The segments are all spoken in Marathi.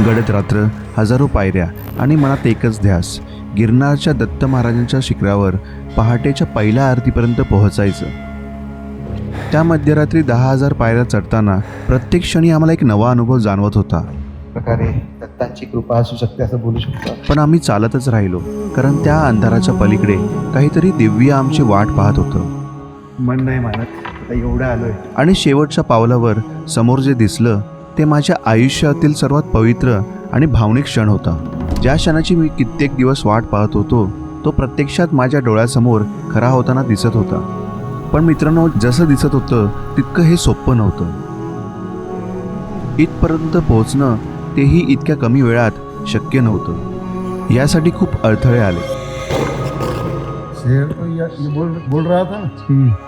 गडद रात्र हजारो पायऱ्या आणि मनात एकच ध्यास. गिरनारच्या दत्त महाराजांच्या शिखरावर पहाटेच्या पहिल्या आरतीपर्यंत पोहोचायचं. त्या मध्यरात्री दहा हजार पायऱ्या चढताना प्रत्येक क्षणी आम्हाला एक नवा अनुभव जाणवत होता. प्रकारे दत्तांची कृपा असू शकते असं बोलू शकतो. पण आम्ही चालतच राहिलो कारण त्या अंधाराच्या पलीकडे काहीतरी दिव्य आमची वाट पाहत होतं. मन नाही मानत आता एवढं आलोय. आणि शेवटच्या पावलावर समोर जे दिसलं ते माझ्या आयुष्यातील सर्वात पवित्र आणि भावनिक क्षण होता. ज्या क्षणाची मी कित्येक दिवस वाट पाहत होतो तो प्रत्यक्षात माझ्या डोळ्यासमोर खरा होताना दिसत होता. पण मित्रांनो जसं दिसत होतं तितकं हे सोपं नव्हतं. इथपर्यंत पोहोचणं तेही इतक्या कमी वेळात शक्य नव्हतं. यासाठी खूप अडथळे आले.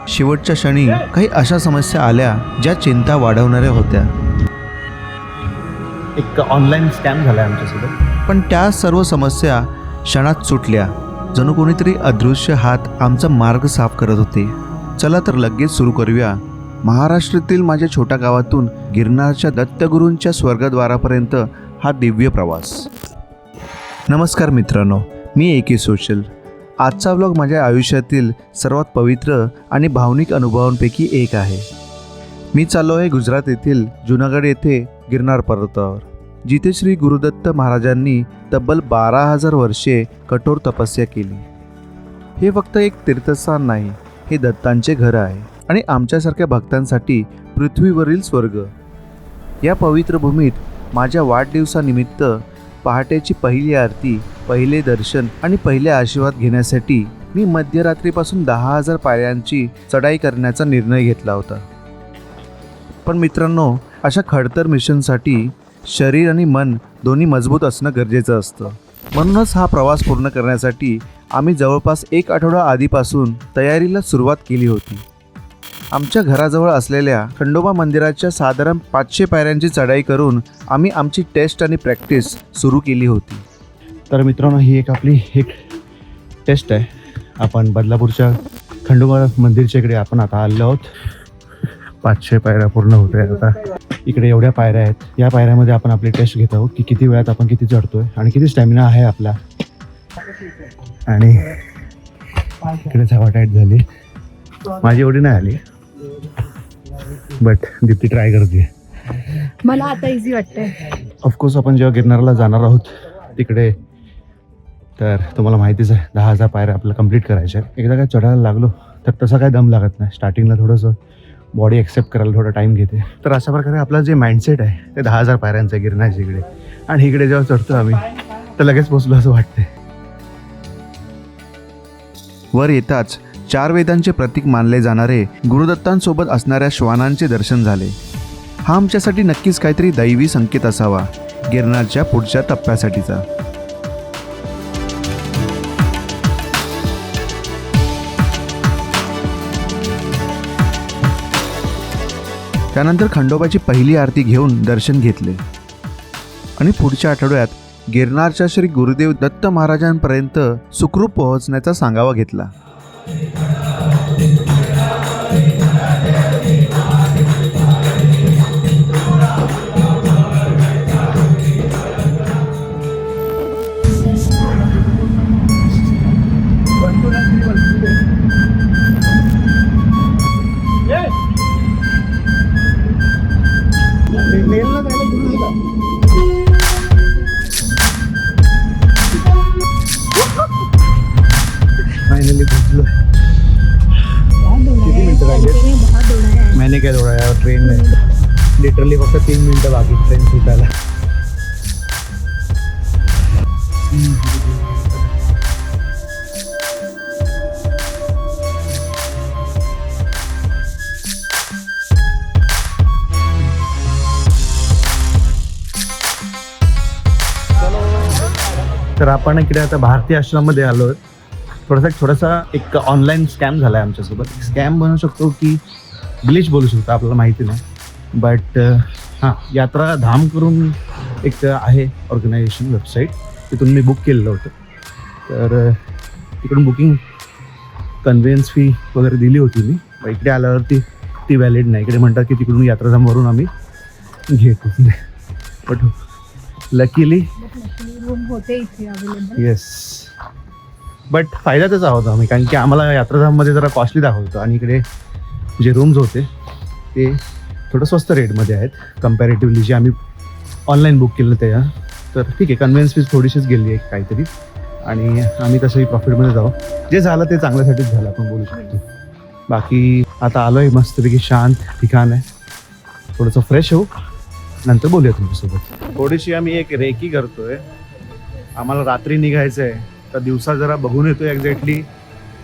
शेवटच्या क्षणी काही अशा समस्या आल्या ज्या चिंता वाढवणाऱ्या होत्या. एक ऑनलाईन स्कॅम आहे आमच्यासोबत. पण त्या सर्व समस्या क्षणात सुटल्या. जणू कोणीतरी अदृश्य हात आमचा मार्ग साफ करत होते. चला तर लगेच सुरू करूया. महाराष्ट्रातील माझ्या छोट्या गावातून गिरनारच्या दत्तगुरूंच्या स्वर्गद्वारापर्यंत हा दिव्य प्रवास. नमस्कार मित्रांनो मी ए के सोशल. आजचा व्लॉग माझ्या आयुष्यातील सर्वात पवित्र आणि भावनिक अनुभवांपैकी एक आहे. मी चाललो आहे गुजरात येथील जुनागड येथे गिरनार पर्वतावर जिथे श्री गुरुदत्त महाराजांनी तब्बल बारा हजार वर्षे कठोर तपस्या केली. हे फक्त एक तीर्थस्थान नाही हे दत्तांचे घर आहे आणि आमच्यासारख्या भक्तांसाठी पृथ्वीवरील स्वर्ग. या पवित्र भूमीत माझ्या वाढदिवसानिमित्त पहाटेची पहिली आरती पहिले दर्शन आणि पहिले आशीर्वाद घेण्यासाठी मी मध्यरात्रीपासून दहा हजार पायऱ्यांची चढाई करण्याचा निर्णय घेतला होता. पण मित्रांनो अशा खडतर मिशनसाठी शरीर आणि मन दोन्ही मजबूत असणं गरजेचं असतं. म्हणूनच हा प्रवास पूर्ण करण्यासाठी आम्ही जवळपास एक आठवडा आधीपासून तयारीला सुरुवात केली होती. आमच्या घराजवळ असलेल्या खंडोबा मंदिराच्या साधारण पाचशे पायऱ्यांची चढाई करून आम्ही आमची टेस्ट आणि प्रॅक्टिस सुरू केली होती. तर मित्रांनो ही एक आपली एक टेस्ट आहे. आपण बदलापूरच्या खंडोबा मंदिरच्या इकडे आपण आता आलो आहोत. पाचशे पायऱ्या पूर्ण होत आहेत आता. इकडे एवढ्या पायऱ्या आहेत. या पायऱ्यामध्ये आपण आपली टेस्ट घेत आहोत की किती वेळात आपण किती चढतोय आणि किती स्टॅमिना आहे आपला. आणि इकडे हवा टाईट झाली. माझी एवढी नाही आली. बट दीप्ती ट्राय करते. मला आता इझी वाटतंय. ऑफकोर्स आपण जेव्हा गिरनारला जाणार आहोत तिकडे तर तुम्हाला माहितीच आहे दहा हजार पायऱ्या आपल्याला कंप्लीट करायच्या आहेत. एकदा काय चढायला लागलो तर तसा काय दम लागत नाही. स्टार्टिंगला थोडंसं बॉडी ॲक्सेप्ट करायला थोडा टाईम घेते. तर अशा प्रकारे आपलं जे माइंडसेट आहे ते दहा हजार पायऱ्यांचं आहे इकडे. आणि इकडे जेव्हा चढतो आम्ही तर लगेच पोचलो असं वाटते वर येताच चार वेदांचे प्रतीक मानले जाणारे गुरुदत्तांसोबत असणाऱ्या श्वानांचे दर्शन झाले. हा आमच्यासाठी नक्कीच काहीतरी दैवी संकेत असावा गिरनारच्या पुढच्या टप्प्यासाठीचा. त्यानंतर खंडोबाची पहिली आरती घेऊन दर्शन घेतले. आणि पुढच्या आठवड्यात गिरनारच्या श्री गुरुदेव दत्त महाराजांपर्यंत सुखरूप पोहोचण्याचा सांगावा घेतला. तर आपण इकडे आता भारतीय आश्रममध्ये आलो आहे थोडासा थोडासा एक ऑनलाईन स्कॅम झाला आहे आमच्यासोबत स्कॅम बनू शकतो की ग्लिच बोलू शकतो आपल्याला माहिती नाही. बट हां यात्रा धाम करून एक आहे ऑर्गनायझेशन वेबसाईट तिथून मी बुक केलेलं होतं. तर तिकडून बुकिंग कन्व्हेन्स फी वगैरे दिली होती मी. इकडे आल्यावरती ती व्हॅलिड नाही. इकडे म्हणतात की तिकडून यात्रा धामवरून आम्ही घेतो. बट लकीली रूम होते इथे अवेलेबल येस बट फायद्यातच आहोत आम्ही कारण की आम्हाला यात्राधाममध्ये जरा कॉस्टली दाखवतो. आणि इकडे जे रूम्स होते ते थोडं स्वस्त रेटमध्ये आहेत. कम्पॅरेटिव्हली जे आम्ही ऑनलाईन बुक केलं ते तर ठीक आहे कन्व्हिन्स फीज थोडीशीच गेली आहे काहीतरी. आणि आम्ही तसंही प्रॉफिटमध्ये जाऊ. जे झालं ते चांगल्यासाठीच झालं आपण बोलू शकतो. बाकी आता आलो आहे मस्तपैकी शांत ठिकाण आहे. थोडंसं फ्रेश होऊ. नंतर बोलूया तुमच्यासोबत. थोडीशी आम्ही एक रेकी करतोय. आम्हाला रात्री निघायचं आहे तर दिवसा जरा बघून येतो एक्झॅक्टली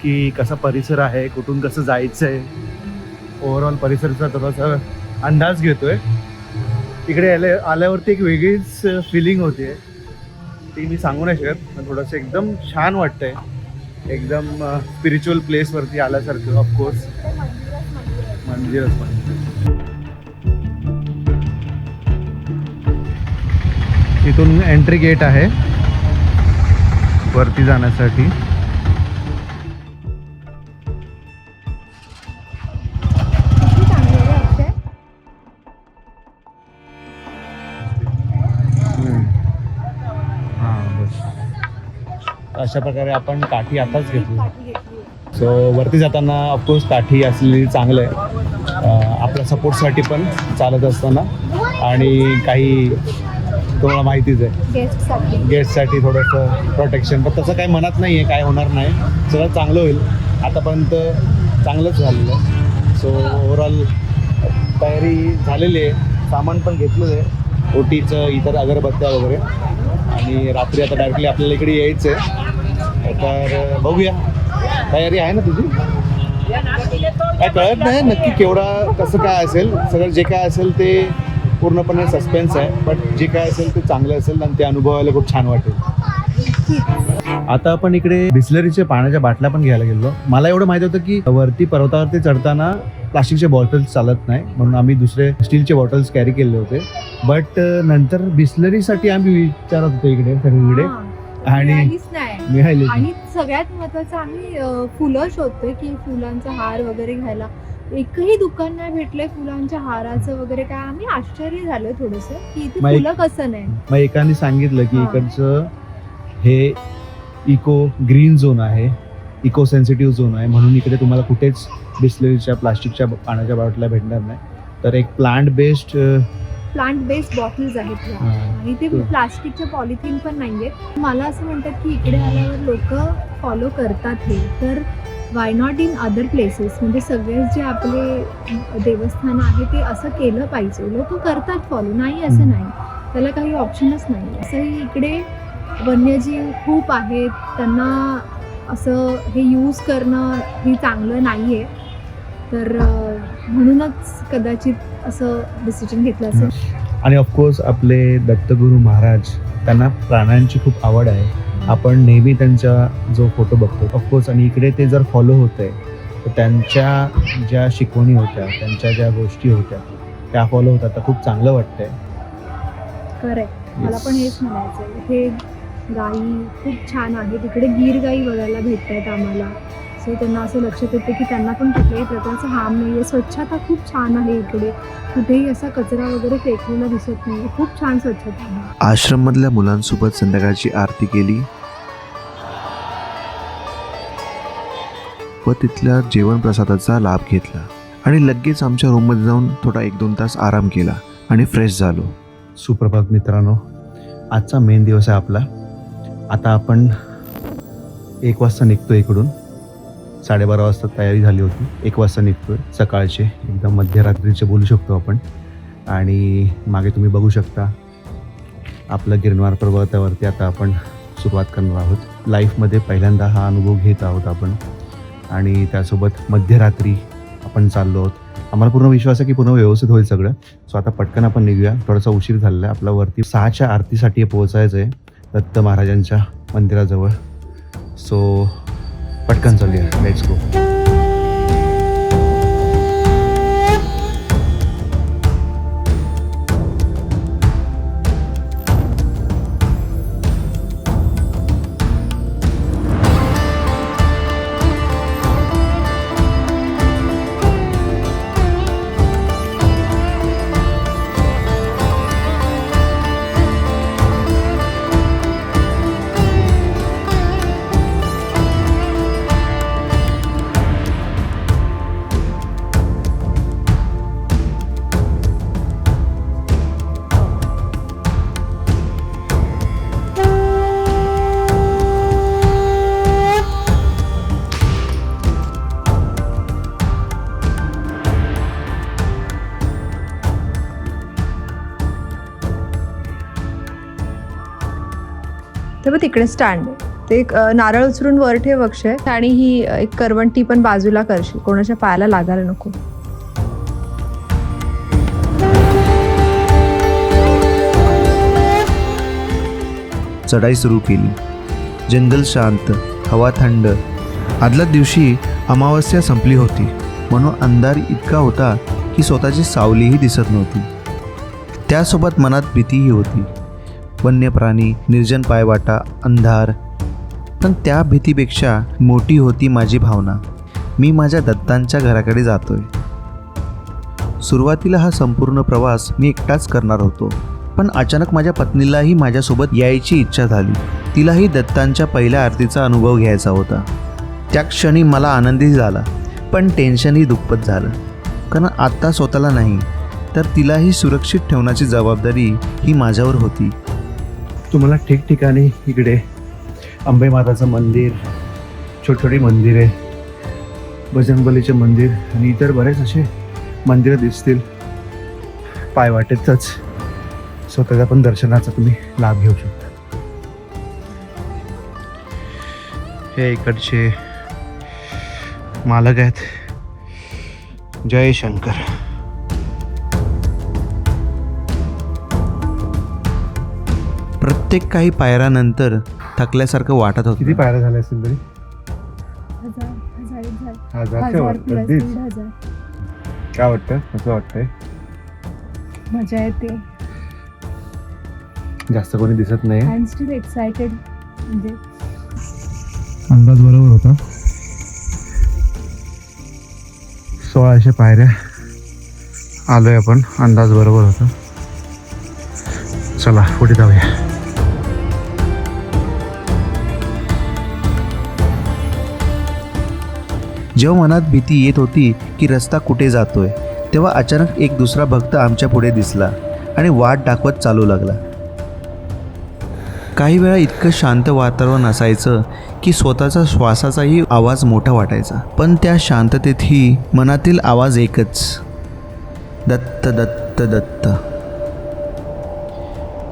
की कसा परिसर आहे कुठून कसं जायचं आहे ओव्हरऑल परिसराचा थोडासा अंदाज घेतोय. तिकडे आले आल्यावरती एक वेगळीच फिलिंग होते ती मी सांगू नाही शकत पण थोडंसं एकदम छान वाटतंय. एकदम स्पिरिच्युअल प्लेसवरती आल्यासारखं ऑफकोर्स मंदिरच मंदिर. तिथून एंट्री गेट आहे. वरती जाण्यासाठी. अशा प्रकारे आपण काठी आताच घेतली. सो वरती जाताना ऑफकोर्स काठी असलेली चांगलं आहे आपल्या सपोर्टसाठी पण चालत असताना. आणि काही तुम्हाला माहितीच आहे. गेस्टसाठी गेस्टसाठी थोडंसं प्रोटेक्शन पण तसं काही मनात नाही आहे काय होणार नाही. सगळं चांगलं होईल. आतापर्यंत चांगलंच झालेलं आहे. सो ओव्हरऑल तयारी झालेली आहे. सामान पण घेतलेलं आहे. ओटीचं इतर अगरबत्त्या वगैरे. आणि रात्री आता डायरेक्टली आपल्याला इकडे यायचं आहे तर बघूया. तयारी आहे ना तुझी? काय कळत नाही नक्की केवढा कसं काय असेल. सगळं जे काय असेल ते पूर्णपणे सस्पेन्स आहे बट जे काय असेल ते चांगलं असेल आणि ते अनुभवायला खूप छान वाटेल. आता आपण इकडे बिस्लरीच्या पाण्याच्या बाटल्या पण घ्यायला गेलो. मला एवढं माहिती होतं की वरती पर्वतावरती चढताना प्लास्टिकचे बॉटल्स चालत नाही म्हणून आम्ही दुसरे स्टीलचे बॉटल्स कॅरी केले होते. बट नंतर बिस्लरीसाठी आम्ही विचारत होतो इकडे सगळीकडे हां. आणि मिळाली सगळ्यात महत्वाचं आम्ही फुलं शोधतोय की फुलांचा हार वगैरे घ्यायला एकही दुकान नाही भेटलंय फुलांच्या हाराचं वगैरे काय आम्ही आश्चर्य झालं थोडस की इथे मग एक- फुलं कसं नाही मग एकाने सांगितलं की हा. इकडचं हे इको ग्रीन झोन आहे इको सेन्सिटिव्ह झोन आहे म्हणून इकडे तुम्हाला कुठेच बिस्लरीच्या प्लास्टिकच्या पाण्याच्या बाटल्या भेटणार नाही तर एक plant based plant based bottles आहेत. आणि ते हो. प्लास्टिकचे पॉलिथिन पण नाहीयेत मला असं म्हणतात की इकडे आल्यावर लोक फॉलो करतात हे तर why not in other places म्हणजे सगळेच जे आपले देवस्थान आहे ते असं केलं पाहिजे. लोक करतात फॉलो नाही असं नाही. त्याला काही ऑप्शनच नाही. असंही इकडे वन्यजीव खूप आहेत. त्यांना असं हे यूज करणं हे चांगलं नाही आहे तर म्हणूनच कदाचित असं डिसिजन घेतलं असेल. आणि ऑफकोर्स आपले दत्तगुरू महाराज त्यांना प्राण्यांची खूप आवड आहे. आपण नेहमी त्यांचा जो फोटो बघतो ऑफकोर्स आणि इकडे ते जर फॉलो होत आहे तर त्यांच्या ज्या शिकवणी होत्या त्यांच्या ज्या गोष्टी होत्या त्या फॉलो होतात. तर खूप चांगलं वाटतंय. करेक्ट मला पण हेच म्हणायचं आहे हे गायी खूप छान आहे तिकडे गीर गायी बघायला भेटत आहेत आम्हाला. सो त्यांना असं लक्षात येतं की त्यांना पण कुठल्याही प्रकारचं हार्म नाही आहे स्वच्छता खूप छान आहे इकडे. कुठेही असा कचरा वगैरे फेकलेला दिसत नाही खूप छान स्वच्छता आहे. आश्रममधल्या मुलांसोबत संध्याकाळची आरती केली. व तिथल्या जेवण प्रसादाचा लाभ घेतला आणि लगेच आमच्या रूममध्ये जाऊन थोडा एक दोन तास आराम केला आणि फ्रेश झालो. सुप्रभात मित्रांनो आजचा मेन दिवस आहे आपला. आता आपण एक वाजता निघतो इकडून. साडेबारा वाजता तयारी झाली होती. एक वाजता निघतोय. सकाळचे एकदम मध्यरात्रीचे बोलू शकतो आपण. आणि मागे तुम्ही बघू शकता आपलं गिरणार पर्वतावरती आता आपण सुरुवात करणार आहोत. लाईफमध्ये पहिल्यांदा हा अनुभव घेत आहोत आपण. आणि त्यासोबत मध्यरात्री आपण चाललो आहोत. आम्हाला पूर्ण विश्वास आहे की पूर्ण व्यवस्थित होईल सगळं. सो आता पटकन आपण निघूया. थोडासा उशीर झालेला आहे. आपला वरती सहाच्या आरतीसाठी पोहोचायचं आहे. दत्त महाराजांच्या मंदिराजवळ. सो पटकन चालूया. लेट्स गो तर मग तिकडे स्टँड ते एक, नारळ उचलून वर ठेव अक्षय आणि ही एक करवंटी पण बाजूला करशील. कोणाच्या पायाला लागायला नको. चढाई सुरू केली. जंगल शांत हवा थंड. आदल्या दिवशी अमावस्या संपली होती. म्हणून अंधार इतका होता की स्वतःची सावलीही दिसत नव्हती. त्यासोबत मनात भीतीही होती. वन्य प्राणी निर्जन पायवाटा अंधार. पण त्या भीतीपेक्षा मोठी होती माझी भावना. मी माझ्या दत्तांच्या घराकडे जातोय. सुरुवातीला हा संपूर्ण प्रवास मी एकटाच करणार होतो. पण अचानक माझ्या पत्नीलाही माझ्यासोबत यायची इच्छा झाली. तिलाही दत्तांच्या पहिल्या आरतीचा अनुभव घ्यायचा होता. त्या क्षणी मला आनंदही झाला पण टेन्शनही दुप्पट झालं. कारण आत्ता स्वतःला नाही तर तिलाही सुरक्षित ठेवण्याची जबाबदारी ही माझ्यावर होती. तुम्हाला ठिकठिकाणी इकडे अंबे माताचं मंदिर छोटी छोटी मंदिरे बजरंगबलीचे मंदिर आणि इतर बरेच असे मंदिरं दिसतील. पायवाटेतच स्वतःच्या पण दर्शनाचा तुम्ही लाभ घेऊ शकता. हे इकडचे मालक आहेत. जय शंकर. प्रत्येक काही पायऱ्यानंतर थकल्यासारखं वाटत किती होतं पायऱ्या झाल्या असतील तरी? हजार हजार एक झालं. हजारच्या वर हजार प्लस अगदीच? दीड हजार. काय वाटतं? कसं वाटतंय? मजा येते. जास्त कोणी दिसत नाही. आय एम स्टील एक्सायटेड म्हणजे अंदाज बरोबर होता. सोळाशे पायऱ्या आलोय आपण. अंदाज बरोबर होता. चला पुढे जाऊया. जेव्हा मनात भीती येत होती की रस्ता कुठे जातोय तेव्हा अचानक एक दुसरा भक्त आमच्या पुढे दिसला आणि वाट दाखवत चालू लागला. काही वेळा इतकं शांत वातावरण असायचं की स्वतःचा श्वासाचाही आवाज मोठा वाटायचा. पण त्या शांततेतही मनातील आवाज एकच. दत्त दत्त दत्त.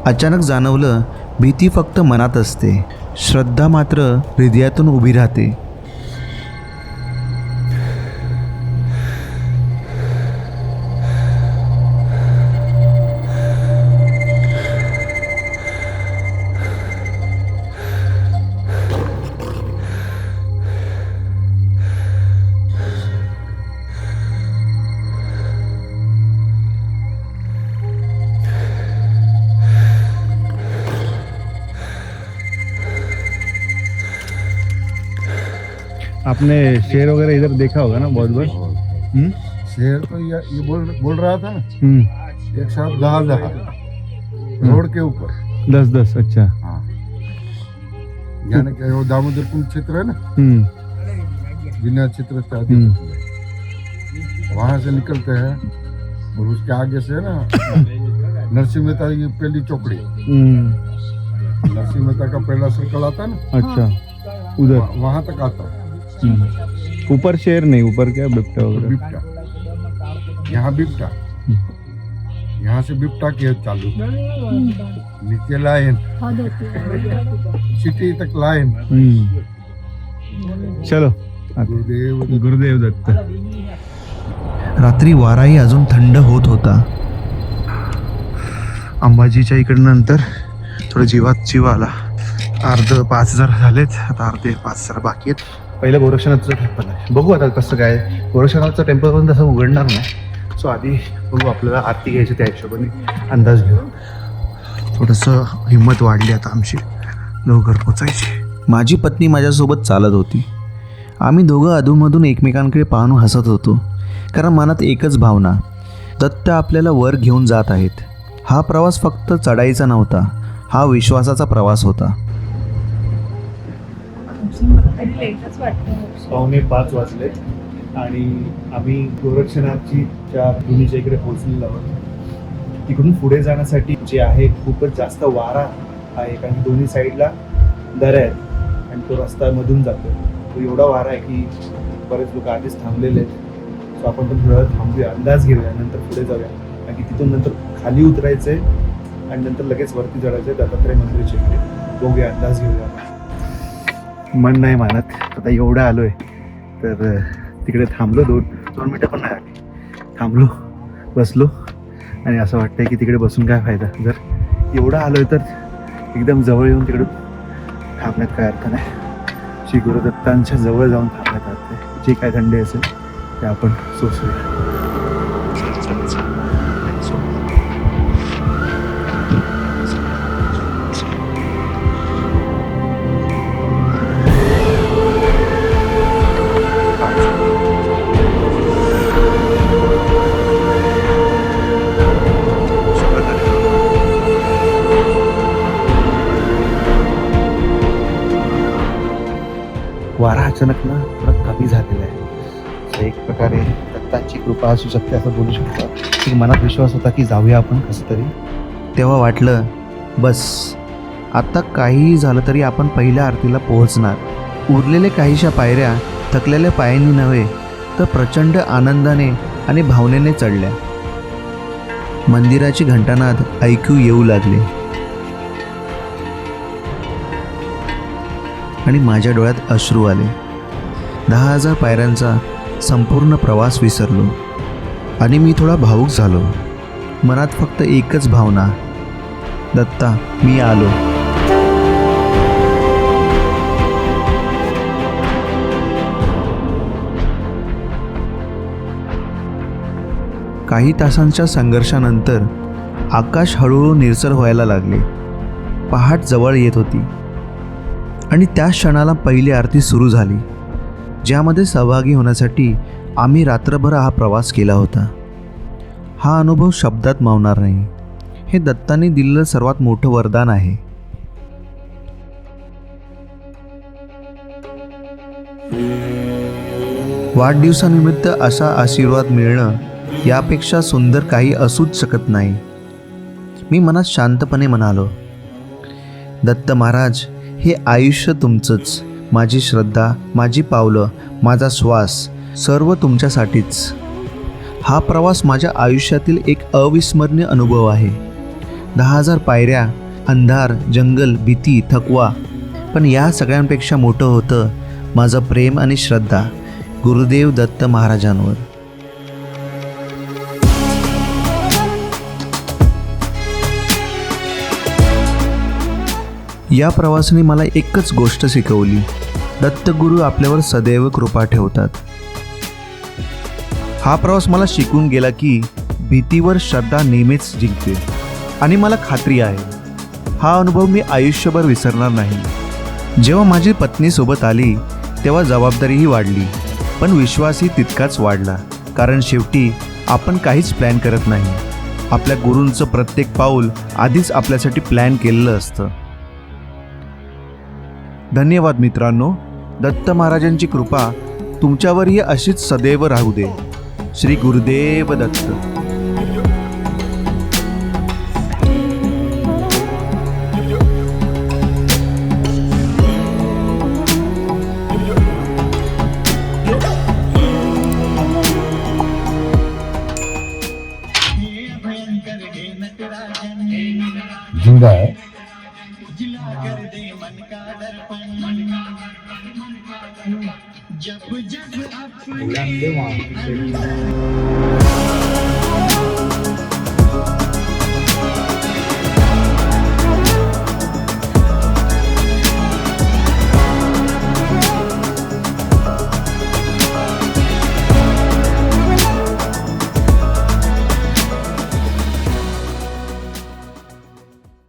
अचानक जाणवलं भीती फक्त मनात असते. श्रद्धा मात्र हृदयातून उभी राहते. आपने शेर वगैरह इधर देखा होगा ना बहुत बार? हम्म? शेर तो ये, ये बोल बोल रहा था ना? हम्म, एक साथ दहा दहा। रोड के ऊपर। दस दस अच्छा। हाँ। यानी कि वो दामोदर कुंड क्षेत्र है ना? हम्म, जिन्ना क्षेत्र हम्म। वहाँ से निकलते हैं और उसके आगे से ना? नरसिंह मेहता की पहली चौकड़ी। हम्म, नरसिंह मेहता का पहला सर्कल आता है ना? अच्छा। उधर। वहाँ- तक आता है। हम्म। ऊपर शेर नहीं ऊपर क्या बिपटा वगैरह? बिपटा यहाँ बिपटा यहाँ से बिपटा की चालू। नीचे लाइन। सिटी तक लाइन. चलो गुरुदेव गुरुदेव दत्त। रात्री वाराही अजून थंड होत होता. अंबाजीच्या इकडं नंतर थोडं जीवात जीव आला. अर्ध पाच हजार झालेत आता अर्धे पाच हजार बाकी आहेत. पहिलं गोरक्षनाथचं टेम्पल आहे. बघू आता कसं काय गोरक्षनाथचं टेम्पल पण तसं उघडणार नाही. सो आधी बघू आपल्याला आरती घ्यायची त्या हिशोबाने अंदाज घेऊ. थोडंसं हिंमत वाढली आता आमची. लवकर पोचायची. माझी पत्नी माझ्यासोबत चालत होती. आम्ही दोघं अधूनमधून एकमेकांकडे पाहून हसत होतो. कारण मनात एकच भावना दत्त आपल्याला वर घेऊन जात आहेत. हा प्रवास फक्त चढाईचा नव्हता हा विश्वासाचा प्रवास होता. तरी लेटच वाटतं. पावणे पाच वाजले आणि आम्ही गोरक्षनाथची त्या भूमीच्या इकडे पोहोचलेलो आहोत. तिकडून पुढे जाण्यासाठी जे आहे खूपच जास्त वारा आहे कारण दोन्ही साईडला दऱ्या आहेत आणि तो रस्त्यामधून जातो. तो एवढा वारा आहे की बरेच लोक आधीच थांबलेले आहेत. सो आपण पण थोडा थांबूया अंदाज घेऊया नंतर पुढे जाऊया. कारण की तिथून नंतर खाली उतरायचंय आणि नंतर लगेच वरती चढायचंय दत्तात्रय मंदिराच्या इकडे. बघूया अंदाज घेऊया मन नाही मानत. आता एवढं आलो आहे तर तिकडे थांबलो दोन दोन मिनटं पण नाही आली. थांबलो बसलो. आणि असं वाटतंय की तिकडे बसून काय फायदा. जर एवढं आहे तर एकदम जवळ येऊन तिकडे थांबण्यात काय अर्थ नाही. श्री गुरुदत्तांच्या जवळ जाऊन थांबण्यात अर्थ आहे. जे काय थंडी असेल ते आपण सोसूया अचानक ना थोडा कमी झालेला आहे. एक प्रकारे दत्तांची कृपा असू शकते असं बोलू शकतो. की मनात विश्वास होता की जाऊया आपण कसं तरी तेव्हा वाटलं बस आत्ता काहीही झालं तरी आपण पहिल्या आरतीला पोहोचणार. उरलेले काहीशा पायऱ्या थकलेल्या पायांनी नव्हे तर प्रचंड आनंदाने आणि भावनेने चढल्या. मंदिराची घंटानाद ऐकू येऊ लागले. आणि माझ्या डोळ्यात अश्रू आले. दहा हजार पायऱ्यांचा संपूर्ण प्रवास विसरलो आणि मी थोडा भावूक झालो. मनात फक्त एकच भावना. दत्ता मी आलो. काही तासांच्या संघर्षानंतर आकाश हळूहळू निरसर व्हायला लागले. पहाट जवळ येत होती. आणि त्या क्षणाला पहिली आरती सुरू झाली. ज्यामध्ये सहभागी होण्यासाठी आम्ही रात्रभर हा प्रवास केला होता. हा अनुभव शब्दात मावणार नाही. हे दत्ताने दिलेलं सर्वात मोठं वरदान आहे. वाढदिवसानिमित्त असा आशीर्वाद मिळणं यापेक्षा सुंदर काही असूच शकत नाही. मी मनात शांतपणे म्हणालो दत्त महाराज हे आयुष्य तुमचंच. माझी श्रद्धा माझी पावलं माझा श्वास सर्व तुमच्यासाठीच. हा प्रवास माझ्या आयुष्यातील एक अविस्मरणीय अनुभव आहे. दहा हजार पायऱ्या अंधार जंगल भीती थकवा पण या सगळ्यांपेक्षा मोठं होतं माझं प्रेम आणि श्रद्धा गुरुदेव दत्त महाराजांवर. या प्रवासाने मला एकच गोष्ट शिकवली. दत्तगुरू आपल्यावर सदैव कृपा ठेवतात. हा प्रवास मला शिकून गेला की भीतीवर श्रद्धा नेहमीच जिंकते. आणि मला खात्री आहे हा अनुभव मी आयुष्यभर विसरणार नाही. जेव्हा माझी पत्नी सोबत आली तेव्हा जबाबदारीही वाढली पण विश्वासही तितकाच वाढला. कारण शेवटी आपण काहीच प्लॅन करत नाही. आपल्या गुरूंचं प्रत्येक पाऊल आधीच आपल्यासाठी प्लॅन केलेलं असतं. धन्यवाद मित्रांनो. दत्त महाराजांची कृपा तुमच्यावरही अशीच सदैव राहू दे. श्री गुरुदेव दत्त. जिंदा है। जब जब अपने